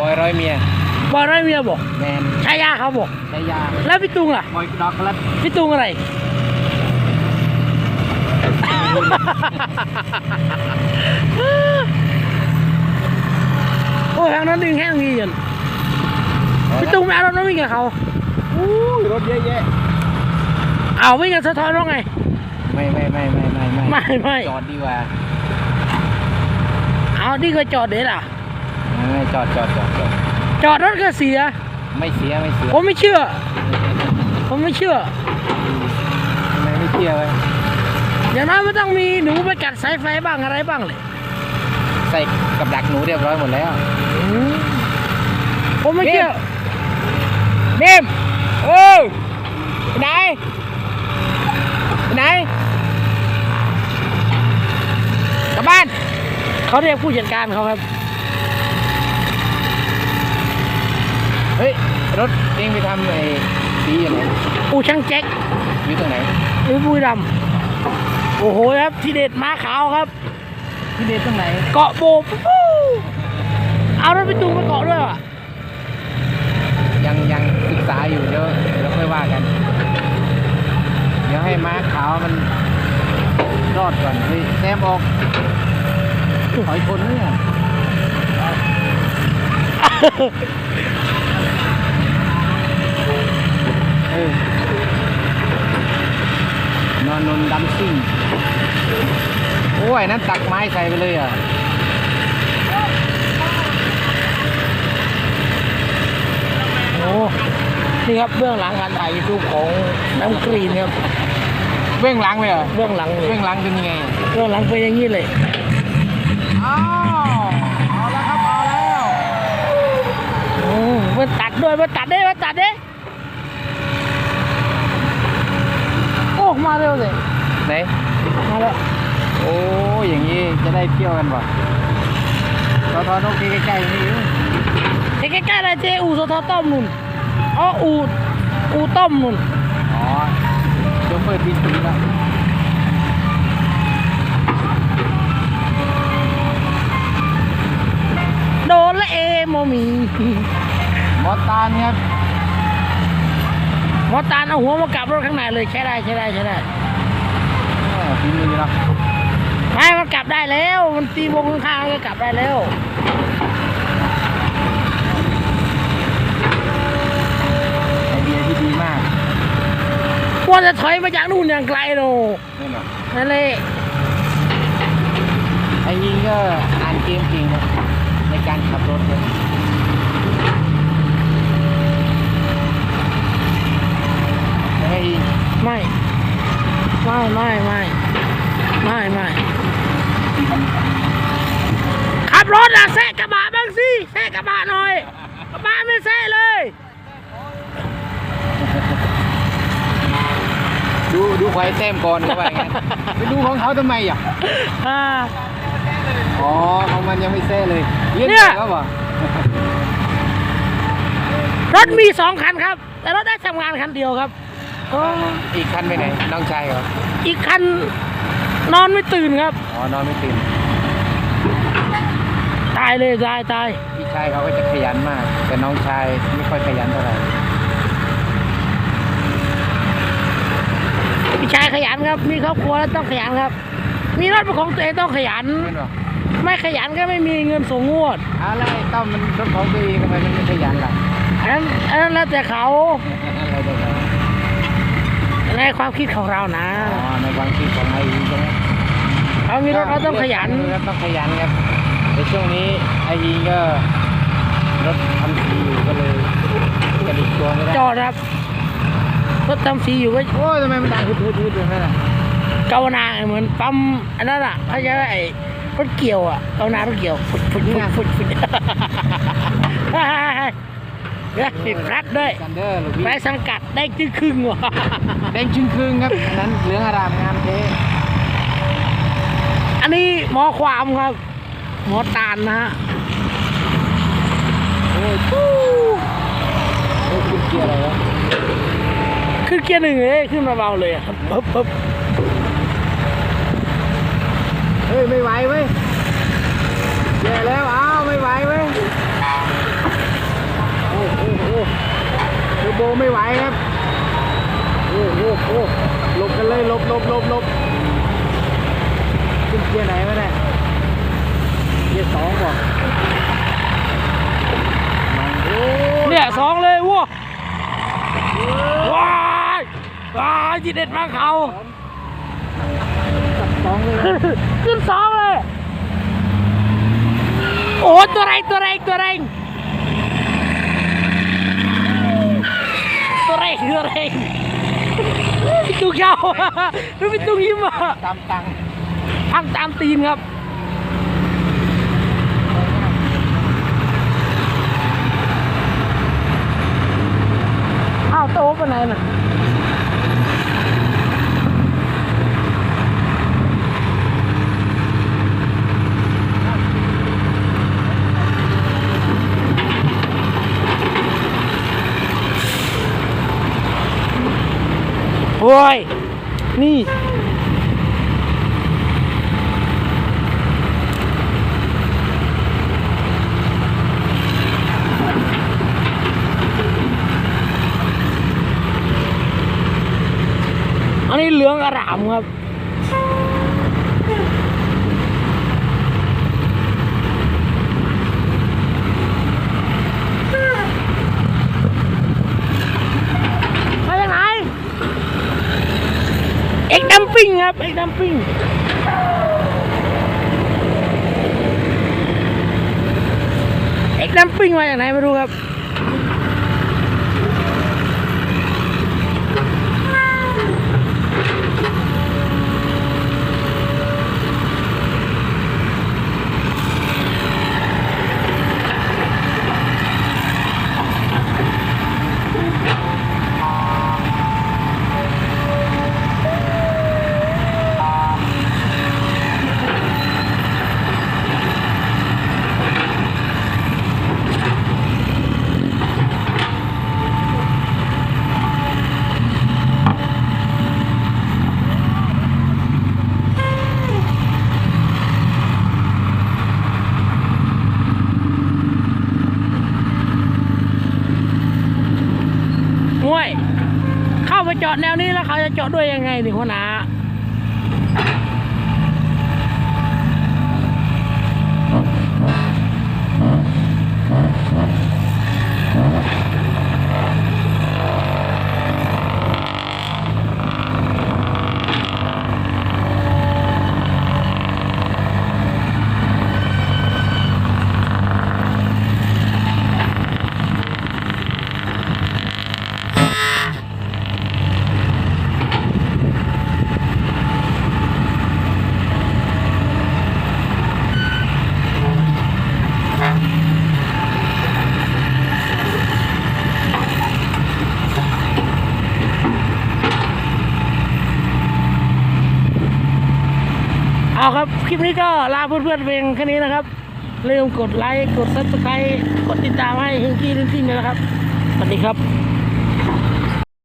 บอยร้อยเมียบอยร้อยเมียบอกแมนชายาเขาบอกชายา แล้วพี่ตุงอะบอยดอกครับพี่ตุงอะไรโอ้ยทางนั้นดึงแห้งดีจนพี่ตุงไม่เอารถน้องวิ่งกับเขาอู้ยรถเยอะแยะเอาวิ่งกับสะท้อนร้องไง ไม่ไม่ไม่ไม่ไม่ไม่ไม่ไม่จอดดีกว่า เอานี่ก็จอดเด็ดอะไม่ไม่ จอดจอดจอดจอดจอดรถก็เสีย ไม่เสียไม่เสียผมไม่เชื่อ ผมไม่เชื่อทำไมไม่เชื่อไว้อย่างน้อยมันต้องมีหนูไปกัดสายไฟบ้างอะไรบ้างเลยใส่กับดักหนูเรียบร้อยหมดแล้ว ผมไม่เชื่อเนมโอ้ไปไหนไปไหนกลับบ้าน เขาเรียกผู้จัดการเขาครับ เฮ้ย รถเองไปทำไอ้สีอยู่ไหนอูช่างแจ็คอยู่ตรงไหนหรือบุรีรัมย์โอ้โหครับที่เด็ดม้าขาวครับ ที่เด็ดตรงไหน เกาะโบกปู๊เอารถไปตูงไปเกาะด้วยว่ะยังยังศึกษาอยู่เดี๋ยวเดี๋ยวค่อยว่ากัน เดี๋ยวให้ม้าขาวมันรอดก่อนเฮ้ยแซมออกถอยชนเนี่ยเออ นอนนนดัมซิ่งโอ้ยนั่นตักไม้ใส่ไปเลยอะโอ้นี่ครับเบื้องหลังการถ่ายยูทูบของน้ำกรีนครับเบื้องหลังเลยเหรอเบื้องหลังเลยเบื้องหลังเป็นยังไงเบื้องหลังเป็นอย่างนี้เลยอ้าวเอาแล้วครับเอาแล้วโอ้มันตัดด้วยมันตัดได้มันตัดได้ โอ้มาเร็วเลยไหนมาแล้วโอ้ยอย่างนี้จะได้เที่ยวกันป่ะตอนนกที่ใกล้ๆนี่อยู่ใกล้ๆเลยเจอูสทต้มนุ่นอ๋ออูอูต้มนุ่นอ๋อเดี๋ยวเปิดบินปีแล้วโดนละเอโมมีมอตานครับ หมอตาลเอาหัวมากลับรถข้างในเลยใช้ได้ใช้ได้ใช้ได้แม่ฝีมือเนาะไม่มันกลับได้แล้ว มันตีวงข้างๆก็กลับได้แล้วไอเดียที่ดีมากควรจะถอยมาจากนู่นอย่างไกลโนนี่เนาะนั่นเลยไอ้ยิงก็อ่านเกมจริงนะในการขับรถเลย ไอ้ยิงไม่ ไม่ ไม่ ไม่ ไม่ไม่ขับรถอะแซะกระบะบ้างสิแซะกระบะหน่อยกระบะไม่แซะเลย ดูดูควายแต้มก่อนเข้าไปงั้นไปดูของเขาทำไมอะ อ่า อ๋อของมันยังไม่แซ่เลยเลี้ยงเนี่ย แล้วเหรอรถมีสองคันครับ แต่รถได้ทำงานคันเดียวครับ โอ้อีกคันไปไหนน้องชายเหรออีกคันนอนไม่ตื่นครับ อ๋อนอนไม่ตื่นตายเลยตายตายพี่ชายเขาก็จะขยันมาก แต่น้องชายไม่ค่อยขยันเท่าไหร่พี่ชายขยันครับ มีครอบครัวแล้วต้องขยันครับ มีรถเป็นของตัวเองต้องขยัน ไม่หรอกไม่ขยันก็ไม่มีเงินส่งงวดอะไรต้อมมันรถของตัวเองทำไมมันไม่ขยันล่ะอันนั้นอันนั้นแล้วแต่เขา อะไรตัวเขา ในความคิดของเรานะอ๋อในความคิดของไอ้ยิงใช่ไหมเขามีรถเขาต้องขยันรถต้องขยันครับในช่วงนี้ไอ้ยิงก็รถทำสีอยู่ก็เลยกระดิกตัวไม่ได้จอดครับรถทำสีอยู่ก็โอ้ยทำไมมันดังฮึดฮึดฮึดอย่างนั้นอะเกานาเหมือนปั๊มอันนั้นอะเขาจะไอ้รถเกี่ยวอะเกานารถเกี่ยวฟุดฟุดฟุดฟุดฟุดเฮ้ยปิดแฟลชด้วยกันเดอร์ลูกพี่แฟลชสังกัดได้จึงครึ่งว่ะ แดงชึ้งครึ่งครับ อันนั้นเหลืองอารามงามเท่อันนี้หมอความครับ หมอตานนะฮะโอ้ยปู้เฮ้ขึ้นเกียร์อะไรวะขึ้นเกียร์หนึ่งเลยขึ้นมาเบาเลยครับปึ๊บปึ๊บเฮ้ย ไม่ไหวเว้ยแย่แล้วอ้าวไม่ไหวเว้ยโอ้โหเทอร์โบไม่ไหวครับ โหโอ้หลบกันเลยหลบหลบหลบหลบขึ้นเกียร์ไหนวะเนี่ยเกียร์สองบอกมันโอ้เนี่ยสองเลยวัวว้ายว้ายจีเด็ดมาเขาจับสองเลยนะขึ้นสองเลย โอ้ตัวแรงตัวแรงตัวแรงตัวแรงตัวแรง พี่ตุ้งเช้าดูพี่ตุ้งยิ้มอะตามตังค์ทำตามตีนครับอ้าวโตไปไหนน่ะ โอ้ย นี่ อันนี้เหลืองอร่ามครับ มาจากไหน เอ็กดัม เอ็กดัมปิ้งดัมปิ้งมาจากไหนไม่รู้ครับ ห่วย เข้า ไปจอดแนวนี้แล้วเขาจะจอดด้วยยังไงนี่หัวหน้า เอาครับ คลิปนี้ก็ลาเพื่อนๆเพียงแค่นี้นะครับอย่าลืมกดไลค์ กดซับสไครต์กดติดตามให้ฮิงกี้ลิงกิ้งเลยนะครับ สวัสดีครับ